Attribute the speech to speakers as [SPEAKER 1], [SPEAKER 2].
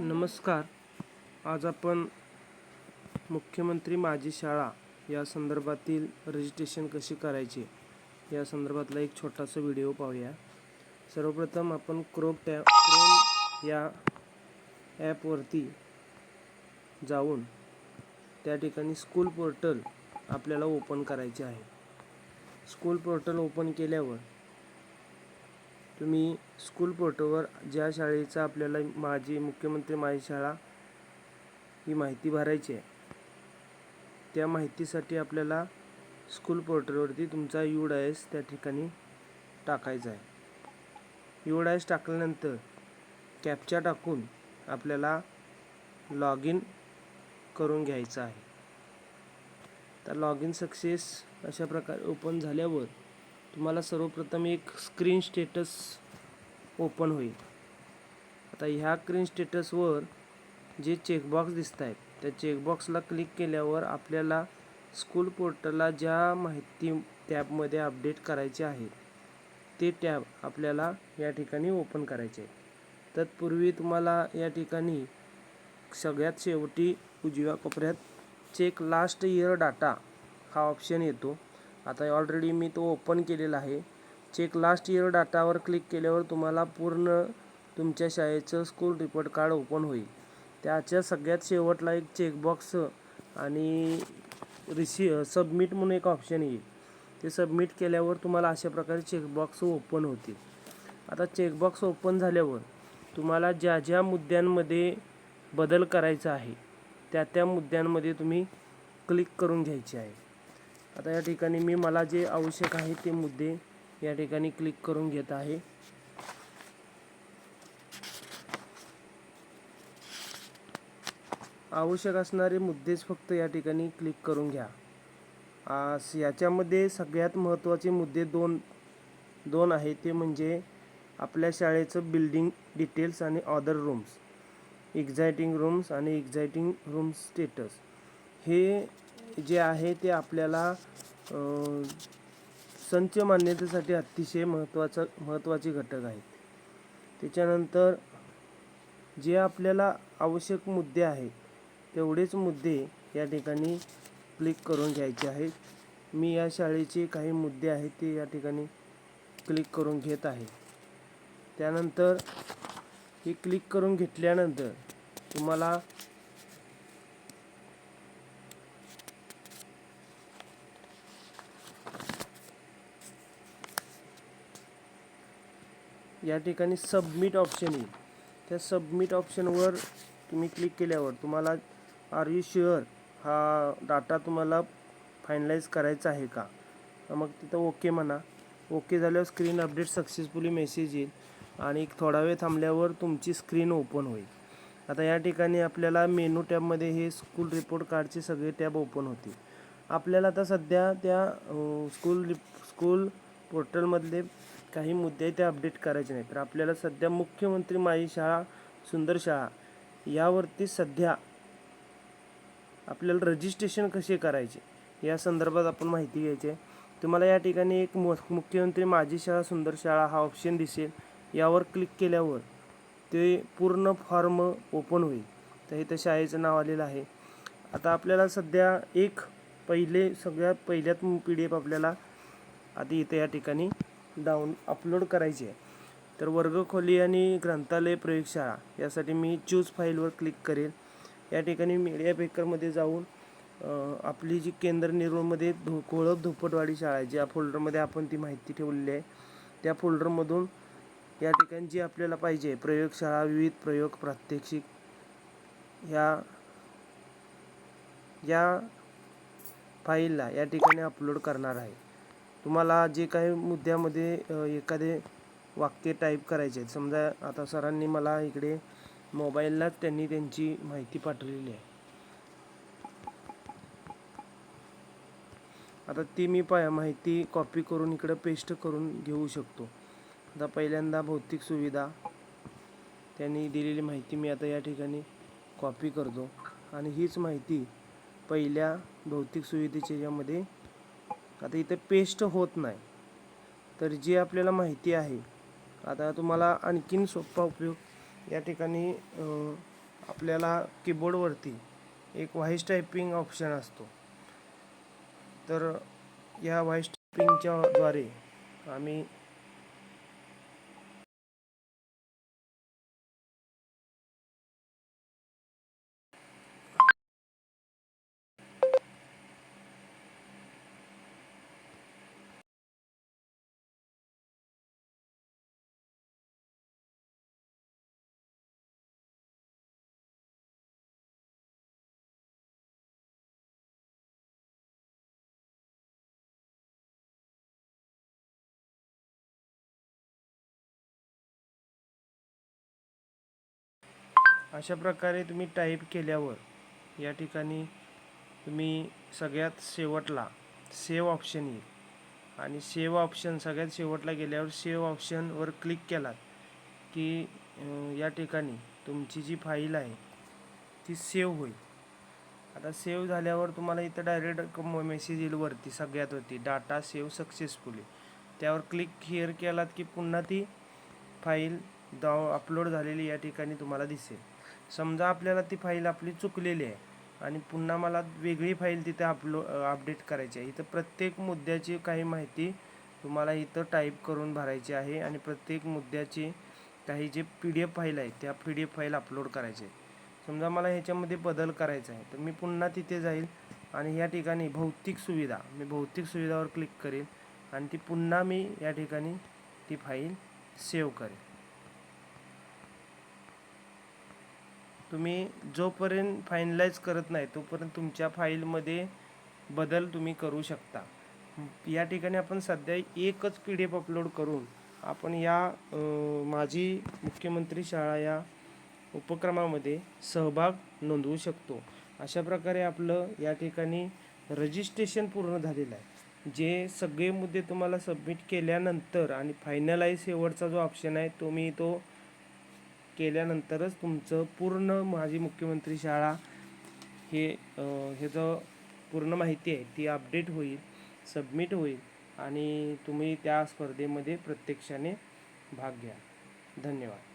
[SPEAKER 1] नमस्कार. आज आपण मुख्यमंत्री माझी शाळा या संदर्भातील रजिस्ट्रेशन कशी करायचे या संदर्भातला एक छोटासा व्हिडिओ पाहूया. सर्वप्रथम आपण क्रोम टॅ क्रोम या ॲपवरती जाऊन त्या ठिकाणी स्कूल पोर्टल आपल्याला ओपन करायचे आहे. स्कूल पोर्टल ओपन केल्यावर तुम्ही स्कूल पोर्टलवर ज्या शाळेचा आपल्याला माझी मुख्यमंत्री माझी शाळा ही माहिती भरायची आहे त्या माहितीसाठी आपल्याला स्कूल पोर्टलवरती तुमचा यू डायस त्या ठिकाणी टाकायचा आहे. यू डायस टाकल्यानंतर कॅपचा टाकून आपल्याला लॉग इन करून घ्यायचं आहे. तर लॉग इन सक्सेस अशा प्रकारे ओपन झाल्यावर तुम्हाला सर्वप्रथम एक स्क्रीन स्टेटस ओपन होईल. आता ह्या स्क्रीन स्टेटसवर जे चेकबॉक्स दिसत आहेत त्या चेकबॉक्सला क्लिक केल्यावर आपल्याला स्कूल पोर्टलला ज्या माहिती टॅबमध्ये अपडेट करायचे आहे ते टॅब आपल्याला या ठिकाणी ओपन करायचे आहे. तत्पूर्वी तुम्हाला या ठिकाणी सगळ्यात शेवटी उजव्या कोपऱ्यात चेक लास्ट इयर डाटा हा ऑप्शन येतो. आता ऑलरेडी मी तो ओपन केलेला आहे. चेक लास्ट इयर डाटावर क्लिक केल्यावर तुम्हाला पूर्ण तुमच्या शाळेचं स्कूल रिपोर्ट कार्ड ओपन होईल. त्याच्या सगळ्यात शेवटला एक चेकबॉक्स आणि रिसी सबमिट म्हणून एक ऑप्शन येईल. ते सबमिट केल्यावर तुम्हाला अशा प्रकारे चेकबॉक्स ओपन होतील. आता चेकबॉक्स ओपन झाल्यावर तुम्हाला ज्या ज्या मुद्द्यांमध्ये बदल करायचा आहे त्या त्या मुद्द्यांमध्ये तुम्ही क्लिक करून घ्यायचे आहे. आता या ठिकाणी मी मला जे आवश्यक आहे ते मुद्दे या ठिकाणी क्लिक करून घेत आहे. आवश्यक असणारे मुद्देच फक्त या ठिकाणी क्लिक करून घ्या. याच्यामध्ये सगळ्यात महत्त्वाचे मुद्दे दोन दोन आहे ते म्हणजे आपल्या शाळेचं बिल्डिंग डिटेल्स आणि ऑदर रूम्स एक्झायटिंग रूम्स आणि एक्झायटिंग रूम्स स्टेटस हे जे आहे ते आपल्याला संच मान्यतेसाठी अतिशय महत्त्वाचं महत्त्वाचे घटक आहेत. त्याच्यानंतर जे आपल्याला आवश्यक मुद्दे आहेत तेवढेच मुद्दे या ठिकाणी क्लिक करून घ्यायचे आहेत. मी या शाळेचे काही मुद्दे आहेत ते या ठिकाणी क्लिक करून घेत आहे. त्यानंतर हे क्लिक करून घेतल्यानंतर तुम्हाला या ठिकाणी सबमिट ऑप्शन येईल त्या सबमिट ऑप्शनवर तुम्ही क्लिक केल्यावर तुम्हाला आर यू शुअर हा डाटा तुम्हाला फायनलाईज करायचा आहे का? मग तिथं ओके म्हणा. ओके झाल्यावर स्क्रीन अपडेट सक्सेसफुली मेसेज येईल आणि थोडा वेळ थांबल्यावर तुमची स्क्रीन ओपन होईल. आता या ठिकाणी आपल्याला मेनू टॅबमध्ये हे स्कूल रिपोर्ट कार्डचे सगळे टॅब ओपन होतील आपल्याला आता सध्या त्या स्कूल रिप स्कूल पोर्टलमधले काही मुद्दे ते अपडेट करायचे नाही तर आपल्याला सध्या मुख्यमंत्री माझी शाळा सुंदर शाळा यावरती सध्या आपल्याला रजिस्ट्रेशन कसे करायचे या संदर्भात आपण माहिती घ्यायची आहे. तुम्हाला या ठिकाणी एक मु मुख्यमंत्री माझी शाळा सुंदर शाळा हा ऑप्शन दिसेल. यावर क्लिक केल्यावर ते पूर्ण फॉर्म ओपन होईल. तर इथं शाळेचं नाव आलेलं आहे. आता आपल्याला सध्या एक पहिले सगळ्यात पहिल्यात पी डी एफ आपल्याला आधी इथे या ठिकाणी डाऊन अपलोड करायची आहे. तर वर्गखोली आणि ग्रंथालय प्रयोगशाळा यासाठी मी चूज फाईलवर क्लिक करेल. या ठिकाणी मीडिया पेकरमध्ये जाऊन आपली जी केंद्र निर्मळमध्ये धो कोळप धोपटवाडी शाळा आहे ज्या फोल्डरमध्ये आपण ती माहिती ठेवलेली आहे त्या फोल्डरमधून या ठिकाणी जी आपल्याला पाहिजे प्रयोगशाळा विविध प्रयोग प्रात्यक्षिक ह्या या फाईलला या ठिकाणी अपलोड करणार आहे. तुम्हाला जे काही मुद्द्यामध्ये एखादे वाक्य टाईप करायचे आहेत समजा आता सरांनी मला इकडे मोबाईललाच त्यांनी त्यांची माहिती पाठवलेली आहे. आता ती मी पाया माहिती कॉपी करून इकडं पेस्ट करून घेऊ शकतो. आता पहिल्यांदा भौतिक सुविधा त्यांनी दिलेली माहिती मी आता या ठिकाणी कॉपी करतो. आणि हीच माहिती पहिल्या भौतिक सुविधेच्या यामध्ये आता इथे पेस्ट होत नाही. तर जी आपल्याला माहिती आहे आता तुम्हाला आणखीन सोपा उपयोग. या ठिकाणी आपल्याला कीबोर्डवरती एक व्हॉइस टायपिंग ऑप्शन असतो. तर या व्हॉइस टायपिंगच्या द्वारे आम्ही अशा प्रकारे तुम्ही टाईप केल्यावर या ठिकाणी तुम्ही सगळ्यात शेवटला सेव्ह ऑप्शन येईल. आणि सेव्ह ऑप्शन सगळ्यात शेवटला गेल्यावर सेव्ह ऑप्शनवर क्लिक केलात की या ठिकाणी तुमची जी फाईल आहे ती सेव्ह होईल. आता सेव्ह झाल्यावर तुम्हाला इथं डायरेक्ट मेसेज येईल वरती सगळ्यात वरती. डाटा सेव्ह सक्सेसफुली त्यावर क्लिक हिअर केलात की पुन्हा ती फाईल दाव अपलोड झालेली या ठिकाणी तुम्हाला दिसेल. समजा आपल्याला ती फाईल आपली चुकलेली आहे आणि पुन्हा मला वेगळी फाईल तिथे अपलो अपडेट करायची आहे. इथं प्रत्येक मुद्द्याची काही माहिती तुम्हाला इथं टाईप करून भरायची आहे आणि प्रत्येक मुद्द्याची काही J P D F file आहे त्या P D F file upload करायची आहे समजा मला ह्याच्यामध्ये बदल करायचा आहे तर मी पुन्हा तिथे जाईल आणि या ठिकाणी भौतिक सुविधा मी भौतिक सुविधावर क्लिक करेल आणि ती पुन्हा मी या ठिकाणी ती फाईल सेव्ह करेल. तुम्ही जोपर्यंत फायनलाइज करत नाही तोपर्यंत तुमच्या फाईलमध्ये बदल तुम्ही करू शकता. या ठिकाणी आपण सध्या एकच पी डी एफ अपलोड करून आपण या माझी माजी मुख्यमंत्री शाळा या उपक्रमामध्ये सहभाग नोंदवू शकतो. अशा प्रकारे आपलं या ठिकाणी रजिस्ट्रेशन पूर्ण झालेलं आहे. जे सगळे मुद्दे तुम्हाला सबमिट केल्यानंतर आणि फायनलाइज शेवटचा जो ऑप्शन आहे तुम्ही तो केल्यानंतरच तुमचं पूर्ण माजी मुख्यमंत्री शाळा हे ह्याचं पूर्ण माहिती आहे ती अपडेट होईल सबमिट होईल आणि तुम्ही त्या स्पर्धेमध्ये प्रत्यक्षाने भाग घ्या. धन्यवाद.